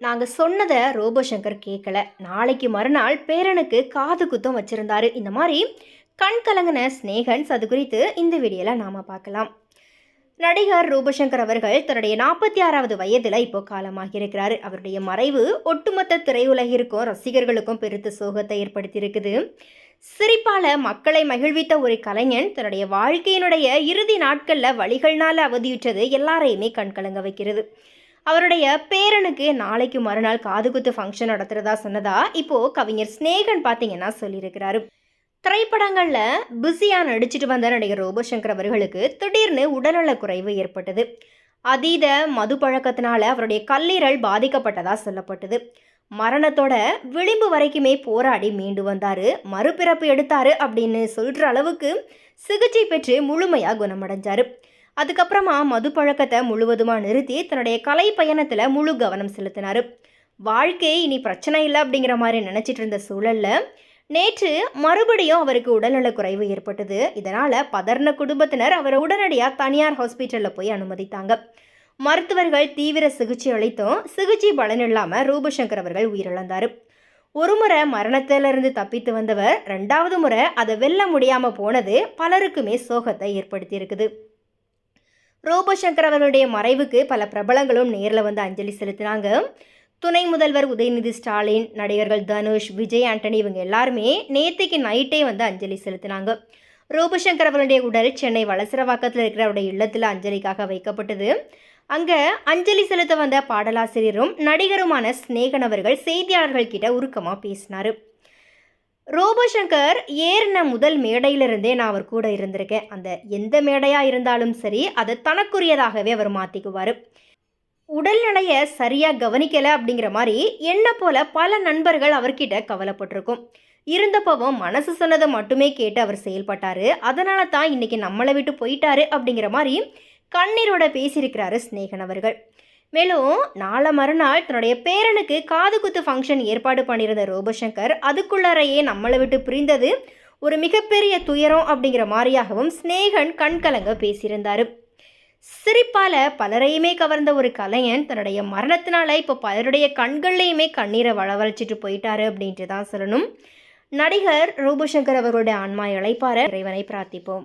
நாங்கள் சொன்னதை ரோபோசங்கர் கேட்கல நாளைக்கு மறுநாள் பேரனுக்கு காது குத்தம் வச்சுருந்தாரு. இந்த மாதிரி கண் கலங்கின ஸ்னேகன்ஸ் அது குறித்து இந்த வீடியோவில் நாம் பார்க்கலாம் நடிகர் ரூபசங்கர் அவர்கள் தன்னுடைய நாற்பத்தி ஆறாவது வயதில் இப்போ காலமாகியிருக்கிறார் அவருடைய மறைவு ஒட்டுமொத்த திரையுலகிற்கும் ரசிகர்களுக்கும் பெருத்த சோகத்தை ஏற்படுத்தியிருக்குது. சிரிப்பால மக்களை மகிழ்வித்த ஒரு கலைஞன் தன்னுடைய வாழ்க்கையினுடைய இறுதி நாட்களில் வழிகள்னால அவதியுற்றது எல்லாரையுமே கண்கலங்க வைக்கிறது. அவருடைய பேரனுக்கு நாளைக்கு மறுநாள் காதுகுத்து ஃபங்க்ஷன் நடத்துகிறதா சொன்னதா இப்போது கவிஞர் ஸ்னேகன் பார்த்தீங்கன்னா சொல்லியிருக்கிறாரு. திரைப்படங்களில் பிஸியாக நடிச்சிட்டு வந்த நடிகர் ரோபோசங்கர் அவர்களுக்கு திடீர்னு உடல்நலக் குறைவு ஏற்பட்டது. அதீத மது பழக்கத்தினால அவருடைய கல்லீரல் பாதிக்கப்பட்டதாக சொல்லப்பட்டது. மரணத்தோட விளிம்பு வரைக்குமே போராடி மீண்டு வந்தார். மறுபிறப்பு எடுத்தார் அப்படின்னு சொல்கிற அளவுக்கு சிகிச்சை பெற்று முழுமையாக குணமடைஞ்சார். அதுக்கப்புறமா மது பழக்கத்தை முழுவதுமாக நிறுத்தி தன்னுடைய கலை பயணத்தில் முழு கவனம் செலுத்தினார். வாழ்க்கை இனி பிரச்சனை இல்லை அப்படிங்கிற மாதிரி நினச்சிட்டு இருந்த சூழலில் நேற்று மறுபடியும் அவருக்கு உடல்நலக் குறைவு ஏற்பட்டது. இதனால் பதர்ன குடும்பத்தினர் அவரை உடனடியாக தனியார் ஹாஸ்பிட்டலில் போய் அனுமதித்தாங்க. மருத்துவர்கள் தீவிர சிகிச்சை அளித்தும் சிகிச்சை பலனில்லாமல் ரூபசங்கர் அவர்கள் உயிரிழந்தார். ஒரு முறை மரணத்திலிருந்து தப்பித்து வந்தவர் ரெண்டாவது முறை அதை வெல்ல முடியாமல் போனது பலருக்குமே சோகத்தை ஏற்படுத்தியிருக்குது ரோபோசங்கர் அவர்களுடைய மறைவுக்கு பல பிரபலங்களும் நேரில் வந்து அஞ்சலி செலுத்தினாங்க. துணை முதல்வர் உதயநிதி ஸ்டாலின் நடிகர்கள் தனுஷ் விஜய் ஆண்டனி இவங்க எல்லாருமே நேற்றுக்கு நைட்டே வந்து அஞ்சலி செலுத்தினாங்க. ரோபசங்கர் அவர்களுடைய உடல் சென்னை வளசரவாக்கத்தில் இருக்கிற அவருடைய இல்லத்தில் அஞ்சலிக்காக வைக்கப்பட்டது. அங்கே அஞ்சலி செலுத்த வந்த பாடலாசிரியரும் நடிகருமான ஸ்நேகன் அவர்கள் செய்தியாளர்கள் கிட்ட உருக்கமாக பேசினார். ரோபோசங்கர் ஏறின முதல் மேடையிலிருந்தே நான் அவர் கூட இருந்திருக்கேன். அந்த எந்த மேடையாக இருந்தாலும் சரி அதை தனக்குரியதாகவே அவர் மாற்றிக்குவார் உடல்நிலையை சரியாக கவனிக்கலை அப்படிங்கிற மாதிரி என்ன போல பல நண்பர்கள் அவர்கிட்ட கவலைப்பட்டிருக்கும். இருந்தப்பவும் மனசு சொன்னதை மட்டுமே கேட்டு அவர் செயல்பட்டார். அதனால தான் இன்னைக்கு நம்மளை விட்டு போயிட்டாரு அப்படிங்கிற மாதிரி கண்ணீரோட பேசியிருக்கிறாரு ஸ்நேகன் அவர்கள். மேலும் நாளை மறுநாள் தன்னுடைய பேரனுக்கு காது குத்து ஃபங்க்ஷன் ஏற்பாடு பண்ணியிருந்த ரோபசங்கர் அதுக்குள்ளாரையே நம்மளை விட்டு பிரிந்தது ஒரு மிகப்பெரிய துயரம் அப்படிங்கிற மாதிரியாகவும் ஸ்னேகன் கண்கலங்க பேசியிருந்தார். சிரிப்பால் பலரையுமே கவர்ந்த ஒரு கலைஞன் தன்னுடைய மரணத்தினால இப்போ பலருடைய கண்கள்லையுமே கண்ணீரை வளவழைச்சிட்டு போயிட்டாரு அப்படின்ட்டு தான் சொல்லணும். நடிகர் ரூபசங்கர் அவர்களுடைய ஆன்மா இழைப்பார இறைவனை பிரார்த்திப்போம்.